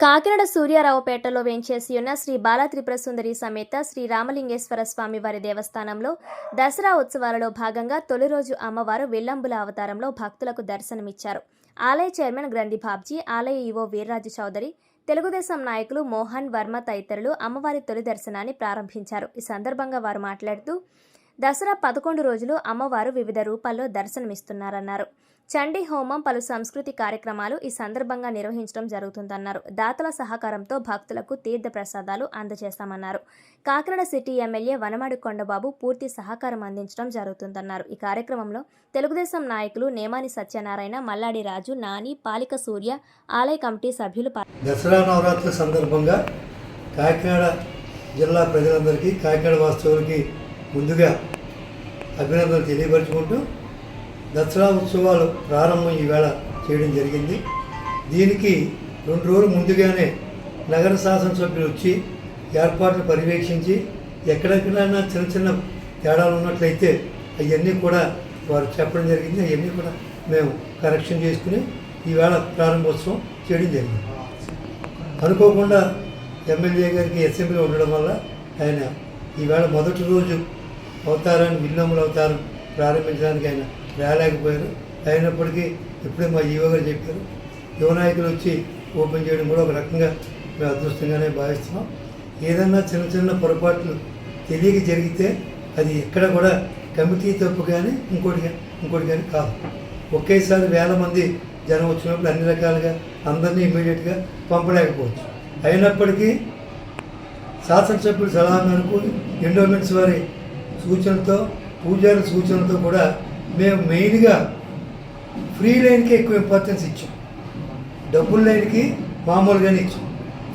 కాకినాడ సూర్యారావుపేటలో వేంచేసి ఉన్న శ్రీ బాలత్రిపుర సుందరి సమేత శ్రీ రామలింగేశ్వర స్వామి వారి దేవస్థానంలో దసరా ఉత్సవాలలో భాగంగా తొలి రోజు అమ్మవారు విల్లంబుల అవతారంలో భక్తులకు దర్శనమిచ్చారు. ఆలయ చైర్మన్ గ్రంథి బాబ్జీ ఆలయ ఈవో వీర్రాజు చౌదరి తెలుగుదేశం నాయకులు మోహన్ వర్మ తదితరులు అమ్మవారి తొలి దర్శనాన్ని ప్రారంభించారు. ఈ సందర్భంగా వారు మాట్లాడుతూ దసరా పదకొండు రోజులు అమ్మవారు వివిధ రూపాల్లో దర్శనమిస్తున్నారన్నారు. చండీ హోమం పలు సంస్కృతి కార్యక్రమాలు ఈ సందర్భంగా నిర్వహించడం జరుగుతుందన్నారు. దాతల సహకారంతో భక్తులకు తీర్థ ప్రసాదాలు అందజేస్తామన్నారు. కాకినాడ సిటీ ఎమ్మెల్యే వనమాడి కొండబాబు పూర్తి సహకారం అందించడం జరుగుతుందన్నారు. ఈ కార్యక్రమంలో తెలుగుదేశం నాయకులు నేమాని సత్యనారాయణ మల్లాడి రాజు నాని పాలిక సూర్య ఆలయ కమిటీ సభ్యులు దసరా నవరాత్రుల సందర్భంగా కాకినాడ జిల్లా ప్రజలందరికీ కాకినాడ వాస్తవులకి ముందుగా అభినందనలు తెలియపరుచుకుంటూ దసరా ఉత్సవాలు ప్రారంభం ఈవేళ చేయడం జరిగింది. దీనికి రెండు రోజులు ముందుగానే నగర శాసనసభ్యులు వచ్చి ఏర్పాట్లు పర్యవేక్షించి ఎక్కడెక్కడైనా చిన్న చిన్న తేడాలు ఉన్నట్లయితే అవన్నీ కూడా వారు చెప్పడం జరిగింది. అవన్నీ కూడా మేము కరెక్షన్ చేసుకుని ఈవేళ ప్రారంభోత్సవం చేయడం జరిగింది. అనుకోకుండా ఎమ్మెల్యే గారికి అసెంబ్లీ ఉండడం వల్ల ఆయన ఈవేళ మొదటి రోజు అవుతారని విన్నములు అవుతారు ప్రారంభించడానికి ఆయన రాలేకపోయారు. అయినప్పటికీ ఇప్పుడే మా ఈవో గారు చెప్పారు యువ నాయకులు వచ్చి ఓపెన్ చేయడం కూడా ఒక రకంగా మేము అదృష్టంగానే భావిస్తున్నాం. ఏదన్నా చిన్న చిన్న పొరపాట్లు తెలియక జరిగితే అది ఎక్కడ కూడా కమిటీ తప్పు కానీ ఇంకోటి ఇంకోటి కానీ కాదు. ఒకేసారి వేల మంది జనం వచ్చినప్పుడు అన్ని రకాలుగా అందరినీ ఇమీడియట్గా పంపలేకపోవచ్చు. అయినప్పటికీ శాసనసభ్యులు సలహా మేరకు ఎండోమెంట్స్ వారి సూచనలతో పూజారి సూచనలతో కూడా మేము మెయిన్గా ఫ్రీ లైన్కి ఎక్కువ ఇంపార్టెన్స్ ఇచ్చాం. డబ్బుల లైన్కి మామూలుగానే ఇచ్చాం.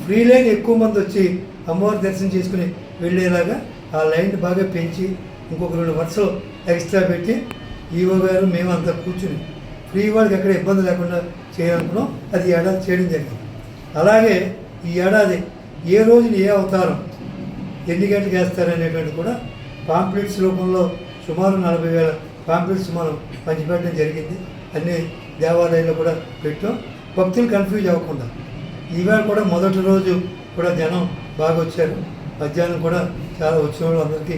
ఫ్రీ లైన్ ఎక్కువ మంది వచ్చి అమ్మవారి దర్శనం చేసుకుని వెళ్ళేలాగా ఆ లైన్ బాగా పెంచి ఇంకొక రెండు వరుసలు ఎక్స్ట్రా పెట్టి ఈవో గారు మేము అంతా కూర్చుని ఫ్రీ వాళ్ళకి ఎక్కడ ఇబ్బంది లేకుండా చేయాలనుకున్నాం. అది ఏడాది చేయడం జరిగింది. అలాగే ఈ ఏడాది ఏ రోజున ఏ అవతారం ఎన్ని గంటలకు వేస్తారనేటువంటి కూడా పాంప్లెట్స్ రూపంలో సుమారు నలభై వేల పాంప్లెట్స్ మనం పంచిపెట్టడం జరిగింది. అన్ని దేవాలయాల్లో కూడా పెట్టాం. భక్తులు కన్ఫ్యూజ్ అవ్వకుండా. ఈవేళ కూడా మొదటి రోజు కూడా జనం బాగా వచ్చారు. మధ్యాహ్నం కూడా చాలా వచ్చిన వాళ్ళు అందరికీ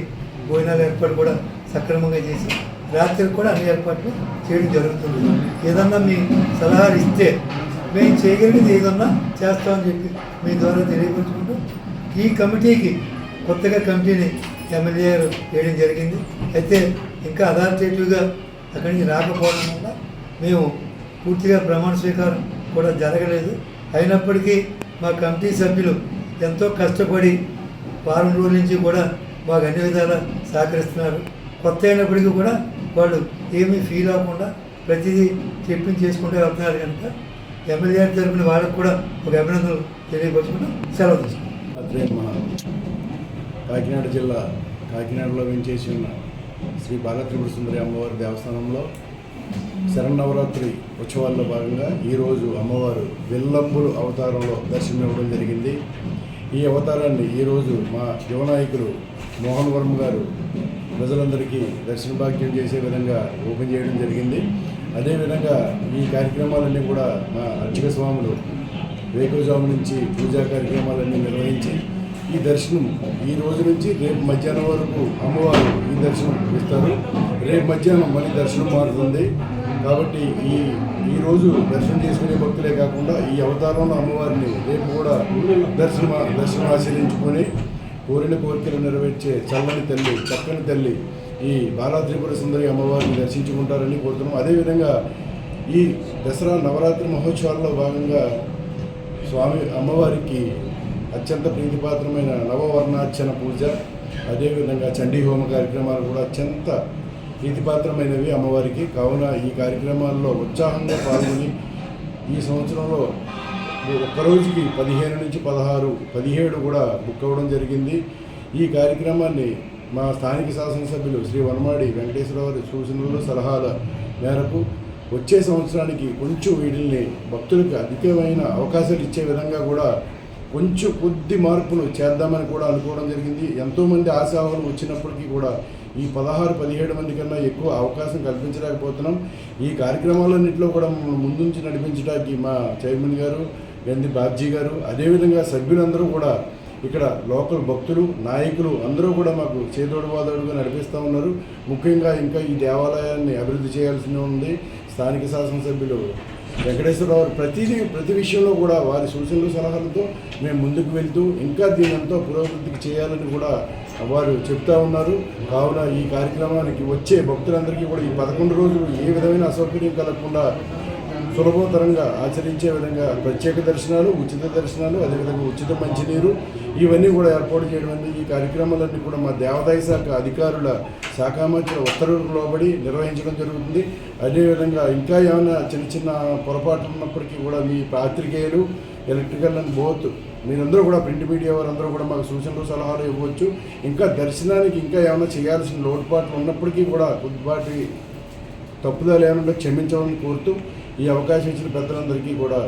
భోజనాల ఏర్పాటు కూడా సక్రమంగా చేసి రాత్రికి కూడా అన్ని ఏర్పాట్లు చేయడం జరుగుతుంది. ఏదన్నా మీ సలహాలు ఇస్తే మేము చేయగలిగింది ఏదన్నా చేస్తామని చెప్పి మీ ద్వారా తెలియపరుచుకుంటూ ఈ కమిటీకి కొత్తగా కమిటీని ఎమ్మెల్యే గారు వేయడం జరిగింది. అయితే ఇంకా అథారిటేటివ్గా అక్కడికి రాకపోవడం వల్ల మేము పూర్తిగా ప్రమాణ స్వీకారం కూడా జరగలేదు. అయినప్పటికీ మా కమిటీ సభ్యులు ఎంతో కష్టపడి వారం రోజుల నుంచి కూడా మాకు అన్ని విధాలా సహకరిస్తున్నారు. కొత్త అయినప్పటికీ కూడా వాళ్ళు ఏమీ ఫీల్ అవ్వకుండా ప్రతిదీ చెప్పింది చేసుకుంటూ వెళ్తున్నారు కనుక ఎమ్మెల్యే గారి తరపున వాళ్ళకు కూడా ఒక అభినందనలు తెలియపరచుకుంటూ సెలవు తీసుకుంటాం కాకినాడ జిల్లా కాకినాడలో వెంచేసి ఉన్న శ్రీ బాలత్రిపుర సుందరి అమ్మవారి దేవస్థానంలో శరణవరాత్రి ఉత్సవాల్లో భాగంగా ఈరోజు అమ్మవారు వెల్లంబులు అవతారంలో దర్శనం ఇవ్వడం జరిగింది. ఈ అవతారాన్ని ఈరోజు మా యువనాయకులు మోహన్ వర్మ గారు ప్రజలందరికీ దర్శన భాగ్యం చేసే విధంగా ఓపెన్ చేయడం జరిగింది. అదేవిధంగా ఈ కార్యక్రమాలన్నీ కూడా మా అర్చక స్వాములు వేకువజాము నుంచి పూజా కార్యక్రమాలన్నీ నిర్వహించి ఈ దర్శనం. ఈ రోజు నుంచి రేపు మధ్యాహ్నం వరకు అమ్మవారు ఈ దర్శనం ఇస్తారు రేపు మధ్యాహ్నం మళ్ళీ దర్శనం మారుతుంది. కాబట్టి ఈ ఈ రోజు దర్శనం చేసుకునే భక్తులే కాకుండా ఈ అవతారంలో అమ్మవారిని రేపు కూడా దర్శనం దర్శనం ఆచరించుకొని కోరిన కోరికలు నెరవేర్చే చల్లని తల్లి చక్కని తల్లి ఈ బాలాత్రిపుర సుందరి అమ్మవారిని దర్శించుకుంటారని కోరుతున్నాం. అదేవిధంగా ఈ దసరా నవరాత్రి మహోత్సవాల్లో భాగంగా స్వామి అమ్మవారికి అత్యంత ప్రీతిపాత్రమైన నవవర్ణార్చన పూజ అదేవిధంగా చండీ హోమ కార్యక్రమాలు కూడా అత్యంత ప్రీతిపాత్రమైనవి అమ్మవారికి. కావున ఈ కార్యక్రమాల్లో ఉత్సాహంగా పాల్గొని ఈ సంవత్సరంలో ఒక్క రోజుకి పదిహేను నుంచి పదహారు పదిహేడు కూడా బుక్ అవ్వడం జరిగింది. ఈ కార్యక్రమాన్ని మా స్థానిక శాసనసభ్యులు శ్రీ వనమాడి వెంకటేశ్వరరావు సూచనలు సలహాల మేరకు వచ్చే సంవత్సరానికి కొంచెం వీటిల్ని భక్తులకు అధికమైన అవకాశాలు ఇచ్చే విధంగా కూడా కొంచెం కొద్ది మార్పులు చేద్దామని కూడా అనుకోవడం జరిగింది. ఎంతోమంది ఆశావాహులు వచ్చినప్పటికీ కూడా ఈ పదహారు పదిహేడు మంది కన్నా ఎక్కువ అవకాశం కల్పించలేకపోతున్నాం. ఈ కార్యక్రమాలన్నింటిలో కూడా ముందుంచి నడిపించడానికి మా చైర్మన్ గారు గంది బాబ్జీ గారు అదేవిధంగా సభ్యులందరూ కూడా ఇక్కడ లోకల్ భక్తులు నాయకులు అందరూ కూడా మాకు చేదోడు వాదోడుగా నడిపిస్తూ ఉన్నారు. ముఖ్యంగా ఇంకా ఈ దేవాలయాన్ని అభివృద్ధి చేయాల్సి ఉంది. స్థానిక శాసనసభ్యులు వెంకటేశ్వరరావు ప్రతిదీ ప్రతి విషయంలో కూడా వారి సూచనలు సలహాలతో మేము ముందుకు వెళ్తూ ఇంకా దీని ఎంతో పురోగతికి చేయాలని కూడా వారు చెప్తా ఉన్నారు. కావున ఈ కార్యక్రమానికి వచ్చే భక్తులందరికీ కూడా ఈ పదకొండు రోజులు ఏ విధమైన అసౌకర్యం కలగకుండా సులభతరంగా ఆచరించే విధంగా ప్రత్యేక దర్శనాలు ఉచిత దర్శనాలు అదేవిధంగా ఉచిత మంచినీరు ఇవన్నీ కూడా ఏర్పాటు చేయడం అనేది ఈ కార్యక్రమాలన్నీ కూడా మా దేవాదాయ శాఖ అధికారుల శాఖామత్రుల ఉత్తర్వులకు లోబడి నిర్వహించడం జరుగుతుంది. అదేవిధంగా ఇంకా ఏమైనా చిన్న చిన్న పొరపాట్లు ఉన్నప్పటికీ కూడా మీ పాత్రికేయులు ఎలక్ట్రికల్ అండ్ బోత్ మీరందరూ కూడా ప్రింట్ మీడియా వారందరూ కూడా మాకు సూచనలు సలహాలు ఇవ్వచ్చు. ఇంకా దర్శనానికి ఇంకా ఏమైనా చేయాల్సిన లోటుపాట్లు ఉన్నప్పటికీ కూడా కొద్దిపాటి తప్పుదలు ఏమైనా క్షమించమని కోరుతూ ఈ అవకాశం ఇచ్చిన పెద్దలందరికీ కూడా